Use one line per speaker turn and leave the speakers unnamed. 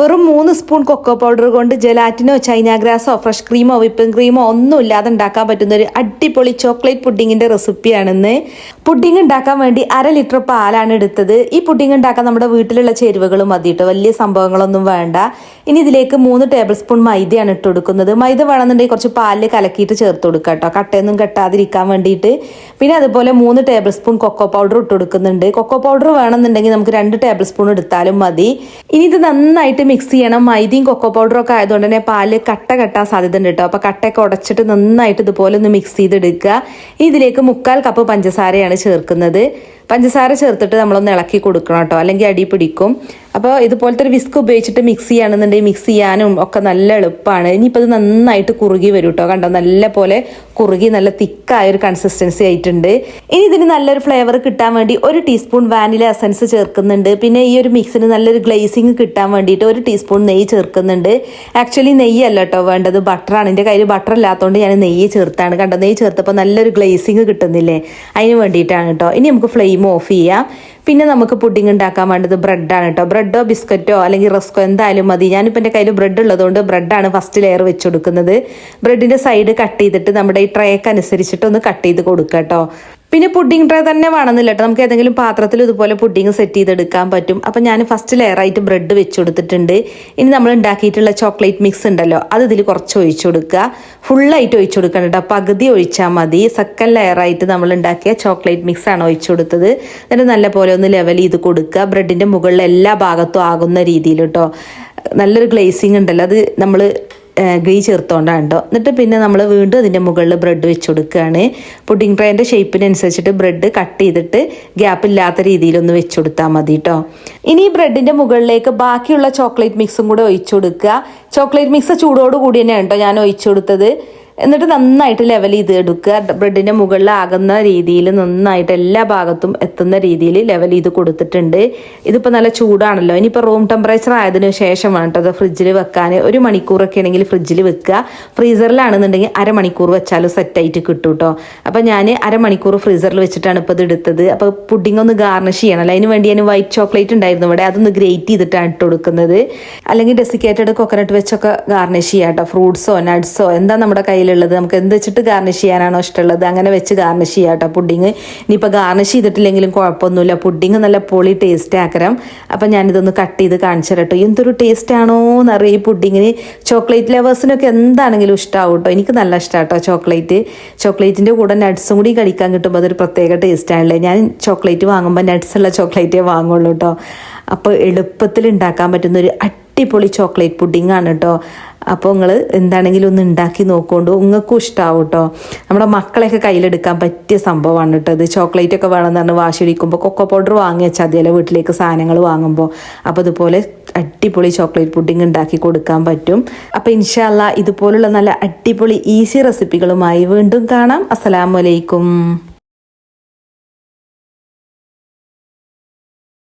വെറും മൂന്ന് spoon cocoa powder കൊണ്ട് ജലാറ്റിനോ ചൈന ഗ്രാസോ ഫ്രഷ് ക്രീമോ വിപ്പിംഗ് ക്രീമോ ഒന്നും ഇല്ലാതെ ഉണ്ടാക്കാൻ പറ്റുന്ന ഒരു അടിപൊളി ചോക്ലേറ്റ് പുഡിങ്ങിന്റെ റെസിപ്പിയാണെന്ന് പുഡിംഗ് ഉണ്ടാക്കാൻ വേണ്ടി അര ലിറ്റർ പാലാണ് എടുത്തത്. ഈ പുഡിംഗ് ഉണ്ടാക്കാൻ നമ്മുടെ വീട്ടിലുള്ള ചേരുവകൾ മതി കേട്ടോ വലിയ സംഭവങ്ങളൊന്നും വേണ്ട. ഇനി ഇതിലേക്ക് മൂന്ന് ടേബിൾ സ്പൂൺ മൈദയാണ് ഇട്ട് കൊടുക്കുന്നത്. മൈദ വേണമെന്നുണ്ടെങ്കിൽ കുറച്ച് പാലിൽ കലക്കിയിട്ട് ചേർത്ത് കൊടുക്കുക കേട്ടോ കട്ടയൊന്നും കെട്ടാതിരിക്കാൻ വേണ്ടിയിട്ട്. പിന്നെ അതുപോലെ മൂന്ന് ടേബിൾ സ്പൂൺ കൊക്കോ പൗഡർ ഇട്ട് കൊടുക്കുന്നുണ്ട്. കൊക്കോ പൗഡർ വേണമെന്നുണ്ടെങ്കിൽ നമുക്ക് രണ്ട് ടേബിൾ സ്പൂൺ എടുത്താലും മതി. ഇനി ഇത് നന്നായിട്ട് മിക്സ് ചെയ്യണം. മൈദയും കൊക്കോ പൗഡറും ഒക്കെ ആയതുകൊണ്ട് തന്നെ പാൽ കട്ട കെട്ടാൻ സാധ്യത ഉണ്ട് കേട്ടോ. അപ്പോൾ കട്ടയൊക്കെ ഉടച്ചിട്ട് നന്നായിട്ട് ഇതുപോലെ ഒന്ന് മിക്സ് ചെയ്തെടുക്കുക. ഇതിലേക്ക് മുക്കാൽ കപ്പ് പഞ്ചസാരയാണ് ചേർക്കുന്നത്. പഞ്ചസാര ചേർത്തിട്ട് നമ്മളൊന്ന് ഇളക്കി കൊടുക്കണം കേട്ടോ. അല്ലെങ്കിൽ അടി പിടിക്കും. അപ്പോൾ ഇതുപോലത്തെ ഒരു വിസ്ക് ഉപയോഗിച്ചിട്ട് മിക്സ് ചെയ്യുകയാണെന്നുണ്ടെങ്കിൽ മിക്സ് ചെയ്യാനും ഒക്കെ നല്ല എളുപ്പമാണ്. ഇനിയിപ്പോൾ ഇത് നന്നായിട്ട് കുറുകി വരും കേട്ടോ കണ്ടോ? നല്ല പോലെ കുറുകി നല്ല തിക്കായ ഒരു കൺസിസ്റ്റൻസി ആയിട്ടുണ്ട്. ഇനി ഇതിന് നല്ലൊരു ഫ്ലേവർ കിട്ടാൻ വേണ്ടി ഒരു ടീസ്പൂൺ വാനില എസൻസ് ചേർക്കുന്നുണ്ട്. പിന്നെ ഈ ഒരു മിക്സിന് നല്ലൊരു ഗ്ലേസിങ് കിട്ടാൻ വേണ്ടിയിട്ട് ഒരു ടീസ്പൂൺ നെയ്യ് ചേർക്കുന്നുണ്ട്. ആക്ച്വലി നെയ്യ് അല്ല കേട്ടോ വേണ്ടത്. ബട്ടറാണ് എന്റെ കയ്യിൽ ബട്ടർ ഇല്ലാത്തതുകൊണ്ട് ഞാൻ നെയ്യ് ചേർത്താണ്. കണ്ടോ? നെയ്യ് ചേർത്തപ്പോൾ നല്ലൊരു ഗ്ലേസിങ് കിട്ടുന്നില്ലേ? അതിന് വേണ്ടിയിട്ടാണ് കേട്ടോ ഇനി നമുക്ക് ഫ്ലെയിം ഓഫ് ചെയ്യാം. പിന്നെ നമുക്ക് പുഡിംഗ് ഉണ്ടാക്കാൻ വേണ്ടത് ബ്രെഡാണ് കേട്ടോ ബ്രെഡോ ബിസ്ക്കറ്റോ അല്ലെങ്കിൽ റസ്കോ എന്തായാലും മതി. ഞാനിപ്പോൾ എന്റെ കയ്യിൽ ബ്രെഡ് ഉള്ളതുകൊണ്ട് ബ്രെഡാണ് ഫസ്റ്റ് ലെയർ വെച്ച് കൊടുക്കുന്നത്. ബ്രെഡിന്റെ സൈഡ് കട്ട് ചെയ്തിട്ട് നമ്മുടെ ഈ ട്രേക്ക് അനുസരിച്ചിട്ട് ഒന്ന് കട്ട് ചെയ്ത് കൊടുക്കുക കേട്ടോ പിന്നെ പുഡിംഗ് ട്രേ തന്നെ വേണമെന്നില്ല കേട്ടോ നമുക്ക് ഏതെങ്കിലും പാത്രത്തിൽ ഇതുപോലെ പുഡിംഗ് സെറ്റ് ചെയ്തെടുക്കാൻ പറ്റും. അപ്പം ഞാൻ ഫസ്റ്റ് ലെയറായിട്ട് ബ്രെഡ് വെച്ച് കൊടുത്തിട്ടുണ്ട്. ഇനി നമ്മൾ ഉണ്ടാക്കിയിട്ടുള്ള ചോക്ലേറ്റ് മിക്സ് ഉണ്ടല്ലോ അത് ഇതിൽ കുറച്ച് ഒഴിച്ചു കൊടുക്കുക. ഫുള്ളായിട്ട് ഒഴിച്ചു കൊടുക്കണം കേട്ടോ പകുതി ഒഴിച്ചാൽ മതി. സെക്കൻഡ് ലെയറായിട്ട് നമ്മൾ ഉണ്ടാക്കിയ ചോക്ലേറ്റ് മിക്സ് ആണ് ഒഴിച്ചു കൊടുത്തത്. എന്നിട്ട് നല്ല പോലെ ഒന്ന് ലെവൽ ചെയ്ത് കൊടുക്കുക. ബ്രെഡിന്റെ മുകളിൽ എല്ലാ ഭാഗത്തും ആകുന്ന രീതിയിൽ കേട്ടോ നല്ലൊരു ഗ്ലേസിങ് ഉണ്ടല്ലോ അത് നമ്മൾ ഗീ ചേർത്തോണ്ടാണ് കേട്ടോ എന്നിട്ട് പിന്നെ നമ്മൾ വീണ്ടും അതിന്റെ മുകളിൽ ബ്രെഡ് വെച്ച് കൊടുക്കുകയാണ് പുഡിംഗ് ട്രേന്റെ ഷേപ്പിനനുസരിച്ചിട്ട് ബ്രെഡ് കട്ട് ചെയ്തിട്ട് ഗ്യാപ്പ് ഇല്ലാത്ത രീതിയിലൊന്ന് വെച്ച് കൊടുത്താൽ മതി കേട്ടോ ഇനി ഈ ബ്രെഡിന്റെ മുകളിലേക്ക് ബാക്കിയുള്ള ചോക്ലേറ്റ് മിക്സും കൂടെ ഒഴിച്ചു കൊടുക്കുക. ചോക്ലേറ്റ് മിക്സ് ചൂടോട് കൂടി തന്നെയാണ് കേട്ടോ ഞാൻ ഒഴിച്ചു കൊടുത്തത്. എന്നിട്ട് നന്നായിട്ട് ലെവൽ ചെയ്ത് എടുക്കുക. ബ്രെഡിന്റെ മുകളിൽ ആകുന്ന രീതിയിൽ നന്നായിട്ട് എല്ലാ ഭാഗത്തും എത്തുന്ന രീതിയിൽ ലെവൽ ചെയ്ത് കൊടുത്തിട്ടുണ്ട്. ഇതിപ്പോൾ നല്ല ചൂടാണല്ലോ. ഇനിയിപ്പോൾ റൂം ടെമ്പറേച്ചർ ആയതിനു ശേഷം വേണം കേട്ടോ ഫ്രിഡ്ജിൽ വെക്കാൻ. ഒരു മണിക്കൂറൊക്കെ ആണെങ്കിൽ ഫ്രിഡ്ജിൽ വെക്കുക. ഫ്രീസറിലാണെന്നുണ്ടെങ്കിൽ അരമണിക്കൂർ വെച്ചാലും സെറ്റായിട്ട് കിട്ടും കേട്ടോ അപ്പോൾ ഞാൻ അരമണിക്കൂർ ഫ്രീസറിൽ വെച്ചിട്ടാണ് ഇപ്പോൾ ഇത് എടുത്തത്. അപ്പോൾ പുഡിംഗ് ഒന്ന് ഗാർണിഷ് ചെയ്യണമല്ലോ അതിന് വേണ്ടി ഞാൻ വൈറ്റ് ചോക്ലേറ്റ് ഉണ്ടായിരുന്നു ഇവിടെ. അതൊന്ന് ഗ്രേറ്റ് ചെയ്തിട്ടാണ് ഇട്ട് കൊടുക്കുന്നത്. അല്ലെങ്കിൽ ഡെസിക്കേറ്റഡ് കൊക്കനട്ട് വെച്ചൊക്കെ ഗാർണിഷ് ചെയ്യാം കേട്ടോ ഫ്രൂട്ട്സോ നട്ട്സോ എന്താ നമ്മുടെ കയ്യിലുള്ളത് നമുക്ക് എന്ത് വെച്ചിട്ട് ഗാർണിഷ് ചെയ്യാനാണോ ഇഷ്ടമുള്ളത്? അങ്ങനെ വെച്ച് ഗാർണിഷ് ചെയ്യാം കേട്ടോ പുഡിങ് ഇനിയിപ്പോൾ ഗാർണിഷ് ചെയ്തിട്ടില്ലെങ്കിലും കുഴപ്പമൊന്നുമില്ല. പുഡിങ് നല്ല പൊളി ടേസ്റ്റ് ആക്കരം അപ്പം ഞാനിതൊന്ന് കട്ട് ചെയ്ത് കാണിച്ചു കേട്ടോ. എന്തൊരു ടേസ്റ്റ് ആണോ എന്നറിയാം ഈ പുഡിങ്ങിന് ചോക്ലേറ്റ് ലവേഴ്സിനൊക്കെ എന്താണെങ്കിലും ഇഷ്ടമാവും കേട്ടോ. എനിക്ക് നല്ല ഇഷ്ടമാണ് കേട്ടോ ചോക്ലേറ്റ് ചോക്ലേറ്റിന്റെ കൂടെ നട്ട്സും കൂടി കഴിക്കാൻ കിട്ടുമ്പോൾ അതൊരു പ്രത്യേക ടേസ്റ്റ് ആണല്ലേ. ഞാൻ ചോക്ലേറ്റ് വാങ്ങുമ്പോൾ നട്ട്സ് ഉള്ള ചോക്ലേറ്റേ വാങ്ങുള്ളൂ കേട്ടോ. അപ്പോൾ എളുപ്പത്തിൽ ഉണ്ടാക്കാൻ പറ്റുന്ന ഒരു അടിപൊളി ചോക്ലേറ്റ് പുഡിംഗ് ആണ് കേട്ടോ അപ്പോൾ നിങ്ങൾ എന്താണെങ്കിലും ഒന്ന് ഉണ്ടാക്കി നോക്കുകൊണ്ട് നിങ്ങൾക്കും ഇഷ്ടമാവും കേട്ടോ നമ്മുടെ മക്കളെയൊക്കെ കയ്യിലെടുക്കാൻ പറ്റിയ സംഭവമാണ് കേട്ടോ ഇത്. ചോക്ലേറ്റ് ഒക്കെ വേണമെന്ന് പറഞ്ഞ് വാശി കൊക്കോ പൗഡർ വാങ്ങി വെച്ചാൽ മതിയല്ലോ വീട്ടിലേക്ക് സാധനങ്ങൾ വാങ്ങുമ്പോൾ അപ്പോൾ ഇതുപോലെ അടിപൊളി ചോക്ലേറ്റ് പുഡിംഗ് ഉണ്ടാക്കി കൊടുക്കാൻ പറ്റും. അപ്പോൾ ഇൻഷാല്ല ഇതുപോലുള്ള നല്ല അടിപൊളി ഈസി റെസിപ്പികളുമായി വീണ്ടും കാണാം. അസ്സലാമലൈക്കും